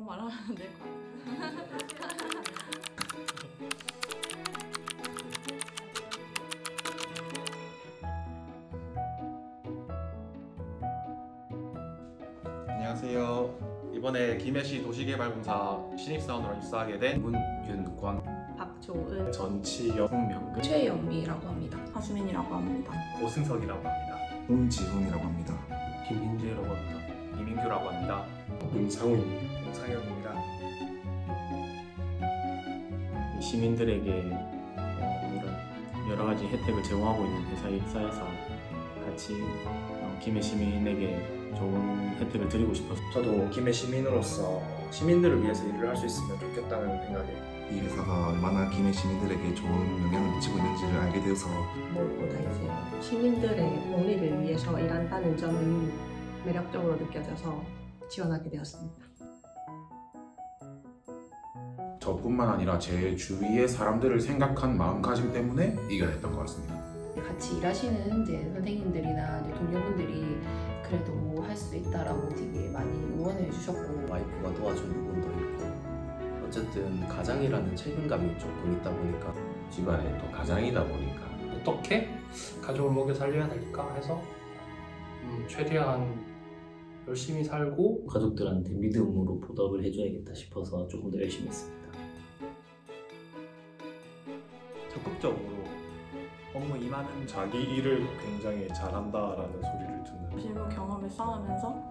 이런 말 하면 안될것 같아요. 안녕하세요. 이번에 김해시 도시개발공사 신입사원으로 입사하게 된 문윤광, 박조은, 전치영, 홍명근, 최영미라고 합니다. 하수민이라고 합니다. 고승석이라고 합니다. 홍지훈이라고 합니다. 김민재라고 합니다. 이민규라고 합니다. 문상우입니다. 홍상혁입니다. 시민들에게 어, 이런 여러 가지 혜택을 제공하고 있는 회사에 입사해서 같이 어, 김해 시민에게 좋은 혜택을 드리고 싶어서 저도 김해 시민으로서 시민들을 위해서 일을 할 수 있으면 좋겠다는 생각에 이 회사가 얼마나 김해 시민들에게 좋은 영향을 미치고 있는지를 알게 되어서 무엇보다 이제 시민들의 복리를 위해서 일한다는 점이 매력적으로 느껴져서 지원하게 되었습니다. 저뿐만 아니라 제 주위의 사람들을 생각한 마음가짐 때문에 이게 됐던 것 같습니다. 같이 일하시는 이제 선생님들이나 이제 동료분들이 그래도 뭐할수 있다라고 되게 많이 응원해 주셨고 와이프가 도와준 부분도 있고 어쨌든 가장이라는 책임감이 조금 있다 보니까 집안의 또 가장이다 보니까 어떻게 가족을 먹여 살려야 될까 해서 음, 최대한 열심히 살고 가족들한테 믿음으로 보답을 해줘야겠다 싶어서 조금 더 열심히 했습니다. 적극적으로 업무 임하는 자기 일을 굉장히 잘한다라는 소리를 듣는 실무 경험을 쌓으면서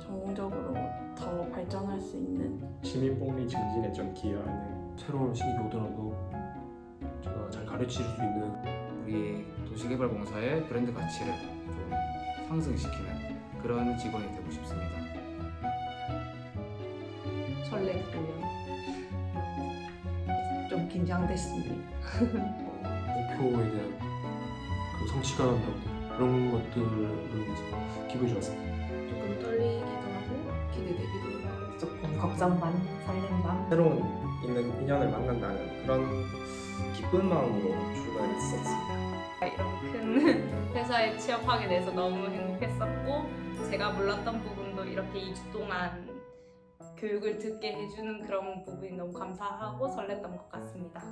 전공적으로 더 발전할 수 있는 시민복리 증진에 좀 기여하는 새로운 신입이 오더라도 제가 잘 가르칠 수 있는 우리 도시개발공사의 브랜드 가치를 좀 상승시키는 그런 직원이 되고 싶습니다. 설레고요. 좀 긴장됐습니다. 목표에 대한 그 성취감 그런 것들을 위해서 기분이 좋았습니다. 조금 떨리기도 하고 기대되기도 하고 조금 걱정 반, 설렘 반. 새로운 있는 인연을 만난다는 그런 기쁜 마음으로 출발했었습니다. 이런 큰 회사에 취업하게 돼서 너무 행복했었고 제가 몰랐던 부분도 이렇게 2주 동안 교육을 듣게 해주는 그런 부분이 너무 감사하고 설렜던 것 같습니다.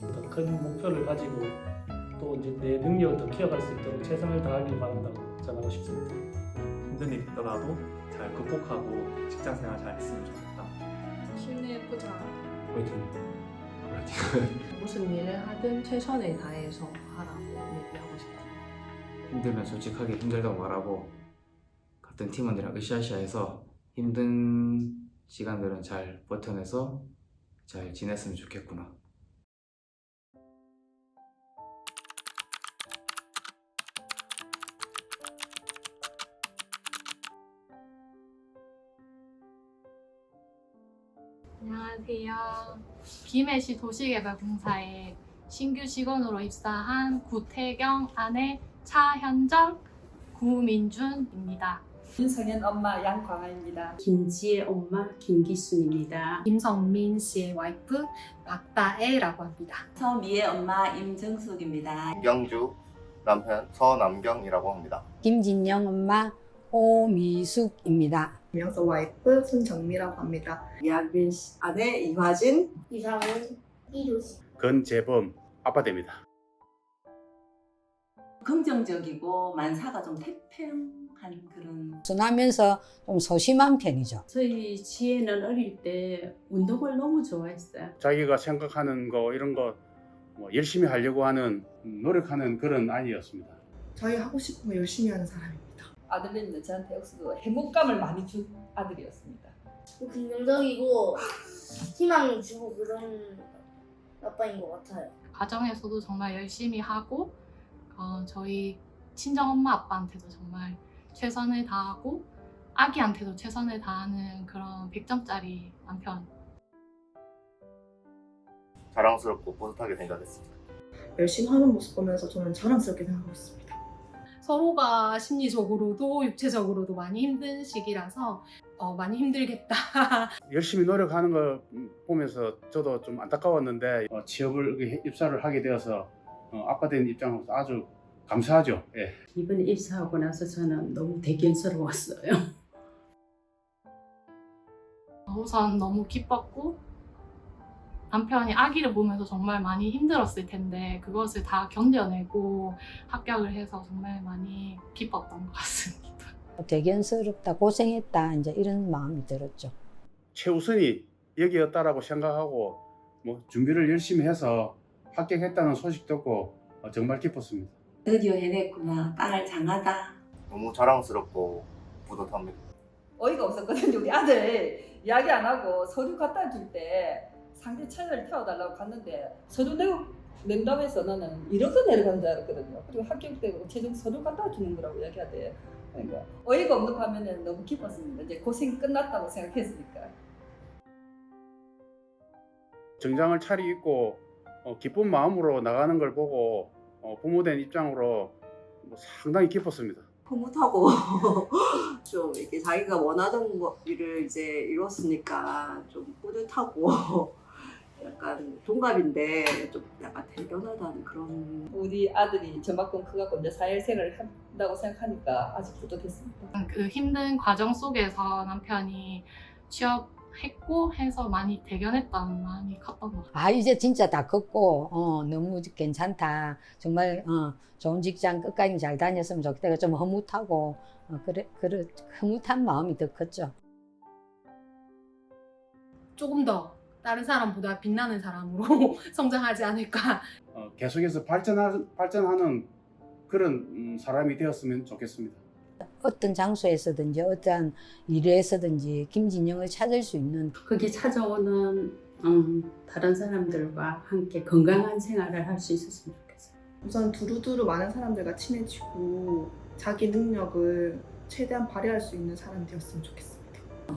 더 큰 목표를 가지고 또 이제 내 능력을 더 키워갈 수 있도록 최선을 다하길 바란다고 전하고 싶습니다. 힘든 일이 있더라도 잘 극복하고 직장 생활 잘 했으면 좋겠다. 힘내보자. 화이팅! 무슨 일을 하든 최선을 다해서 하라고 얘기하고 싶어요. 힘들면 솔직하게 힘들다고 말하고 같은 팀원들이랑 으쌰으쌰해서 힘든 시간들은 잘 버텨내서 잘 지냈으면 좋겠구나. 안녕하세요. 김해시 도시개발공사에 신규 직원으로 입사한 구태경 아내 차현정, 구민준입니다. 윤성현 엄마 양광아입니다. 김지혜 엄마 김기순입니다. 김성민 씨의 와이프 박다애라고 합니다. 서미의 엄마 임정숙입니다. 경주 남편 서남경이라고 합니다. 김진영 엄마 오미숙입니다. 명서 와이프 손정미라고 합니다. 이학빈 아내 이화진 이상은 이조씨. 건재범 아빠 됩니다. 긍정적이고 만사가 좀 태평 한 그런 전하면서 좀 소심한 편이죠. 저희 지혜는 어릴 때 운동을 너무 좋아했어요. 자기가 생각하는 거 이런 거뭐 열심히 하려고 하는 노력하는 그런 아이였습니다. 저희 하고 싶은 거 열심히 하는 사람입니다. 아들님도 저한테 역시도 행복감을 많이 준 아들이었습니다. 긍정적이고 희망 주고 그런 아빠인 것 같아요. 가정에서도 정말 열심히 하고 어, 저희 친정 엄마 아빠한테도 정말 최선을 다하고 아기한테도 최선을 다하는 그런 100점짜리 남편 자랑스럽고 뿌듯하게 생각했습니다. 열심히 하는 모습 보면서 저는 자랑스럽게 생각하고 있습니다. 서로가 심리적으로도 육체적으로도 많이 힘든 시기라서 어, 많이 힘들겠다. 열심히 노력하는 거 보면서 저도 좀 안타까웠는데 어, 취업을 이렇게 입사를 하게 되어서 어, 아빠 된 입장으로서 아주 감사하죠. 예. 이번에 입사하고 나서 저는 너무 대견스러웠어요. 우선 너무 기뻤고 남편이 아기를 보면서 정말 많이 힘들었을 텐데 그것을 다 견뎌내고 합격을 해서 정말 많이 기뻤던 것 같습니다. 대견스럽다, 고생했다, 이제 이런 마음이 들었죠. 최우선이 여기였다라고 생각하고 뭐 준비를 열심히 해서 합격했다는 소식 듣고 어, 정말 기뻤습니다. 드디어 해냈구나. 딸 장하다. 너무 자랑스럽고 뿌듯합니다. 어이가 없었거든요. 우리 아들 이야기 안 하고 서류 갖다 줄 때 상대 차를 태워달라고 갔는데 서류 내고 해서 나는 이렇게 내려간 줄 알았거든요. 그리고 합격되고 최종 서류 갖다 주는 거라고 이야기하대. 그러니까 어이가 없는 반면에 너무 기뻤습니다. 이제 고생 끝났다고 생각했으니까. 정장을 차려입고 어, 기쁜 마음으로 나가는 걸 보고 어, 부모된 입장으로 뭐 상당히 기뻤습니다. 흐뭇하고 좀 이렇게 자기가 원하던 거- 일을 이제 이뤘으니까 좀 뿌듯하고 약간 동갑인데 좀 약간 대견하다는 그런 우리 아들이 저만큼 크갖고 이제 사회생활을 한다고 생각하니까 아주 뿌듯했습니다. 그 힘든 과정 속에서 남편이 취업 했고 해서 많이 대견했다는 마음이 컸던 것 같아요. 아, 이제 진짜 다 컸고, 어, 너무 괜찮다. 정말, 어, 좋은 직장 끝까지 잘 다녔으면 좋겠다. 좀 허무하고, 어, 그래, 그래, 흐뭇한 마음이 더 컸죠. 조금 더 다른 사람보다 빛나는 사람으로 성장하지 않을까 어, 계속해서 발전하, 발전하는 그런 음, 사람이 되었으면 좋겠습니다. 어떤 장소에서든지 어떤 일에서든지 김진영을 찾을 수 있는 거기 찾아오는 음, 다른 사람들과 함께 건강한 생활을 할 수 있었으면 좋겠어요. 우선 두루두루 많은 사람들과 친해지고 자기 능력을 최대한 발휘할 수 있는 사람이 되었으면 좋겠습니다.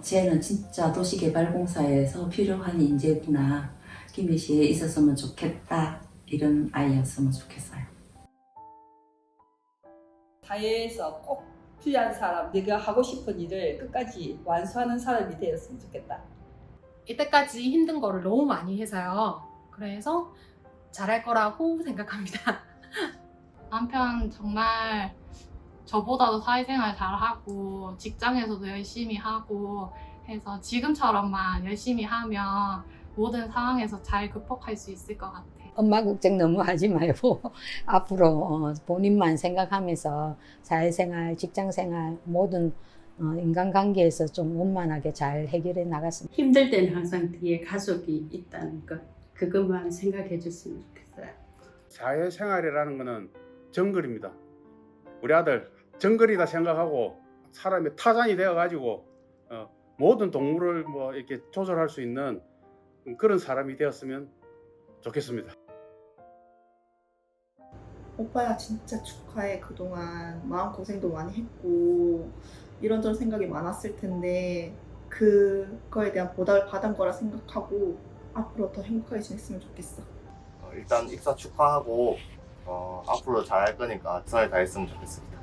쟤는 진짜 도시개발공사에서 필요한 인재구나. 김혜시에 있었으면 좋겠다. 이런 아이였으면 좋겠어요. 사회에서 꼭 필요한 사람, 내가 하고 싶은 일을 끝까지 완수하는 사람이 되었으면 좋겠다. 이때까지 힘든 거를 너무 많이 해서요. 그래서 잘할 거라고 생각합니다. 남편 정말 저보다도 사회생활 잘하고 직장에서도 열심히 하고 해서 지금처럼만 열심히 하면 모든 상황에서 잘 극복할 수 있을 것 같아요. 엄마 걱정 너무 하지 말고 앞으로 어, 본인만 생각하면서 사회생활, 직장생활 모든 어, 인간관계에서 좀 원만하게 잘 해결해 나갔으면 힘들 때는 항상 뒤에 가족이 있다는 것 그것만 생각해 줬으면 좋겠어요. 사회생활이라는 것은 정글입니다. 우리 아들 정글이다 생각하고 사람이 타잔이 되어가지고 어, 모든 동물을 뭐 이렇게 조절할 수 있는 그런 사람이 되었으면 좋겠습니다. 오빠야 진짜 축하해. 그동안 마음고생도 많이 했고 이런저런 생각이 많았을 텐데 그거에 대한 보답을 받은 거라 생각하고 앞으로 더 행복하게 지냈으면 좋겠어. 어, 일단 입사 축하하고 어, 앞으로 잘할 거니까 최선을 다했으면 좋겠습니다.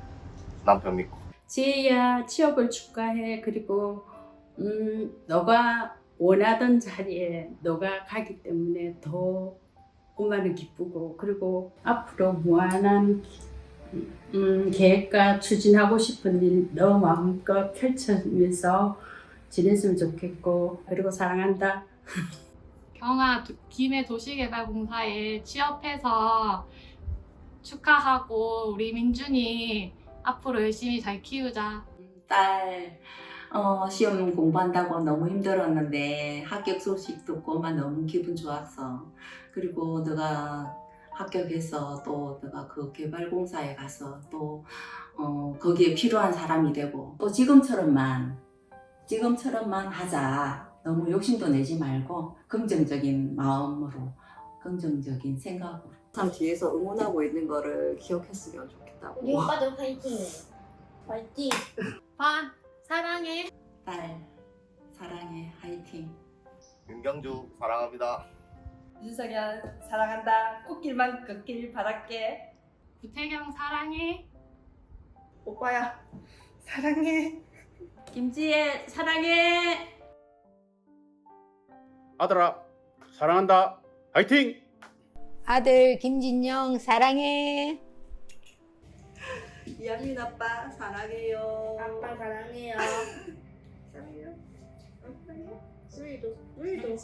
남편 믿고. 지혜야 취업을 축하해. 그리고 음, 너가 원하던 자리에 너가 가기 때문에 더 엄마는 기쁘고 그리고 앞으로 무한한 음, 계획과 추진하고 싶은 일 너 마음껏 펼쳐면서 지냈으면 좋겠고 그리고 사랑한다. 경아 도- 김해 도시개발공사에 취업해서 축하하고 우리 민준이 앞으로 열심히 잘 키우자. 딸 어, 시험 공부한다고 너무 힘들었는데 합격 소식 듣고 만 너무 기분 좋았어. 그리고 너가 합격해서 또 너가 그 개발공사에 가서 또 어, 거기에 필요한 사람이 되고 또 지금처럼만 지금처럼만 하자. 너무 욕심도 내지 말고 긍정적인 마음으로 긍정적인 생각으로 참 뒤에서 응원하고 있는 거를 기억했으면 좋겠다고. 우리 오빠도 화이팅해. 화이팅. 반 사랑해. 딸 사랑해 화이팅. 윤경주 사랑합니다. 윤석열 사랑한다. 꽃길만 걷길 바랄게. 구태경 사랑해. 오빠야 사랑해. 김지혜 사랑해. 아들아 사랑한다. 화이팅! 아들 김진영 사랑해. 이한민 아빠 사랑해요. 아빠 사랑해요. 사랑해요. 우리도 우리도.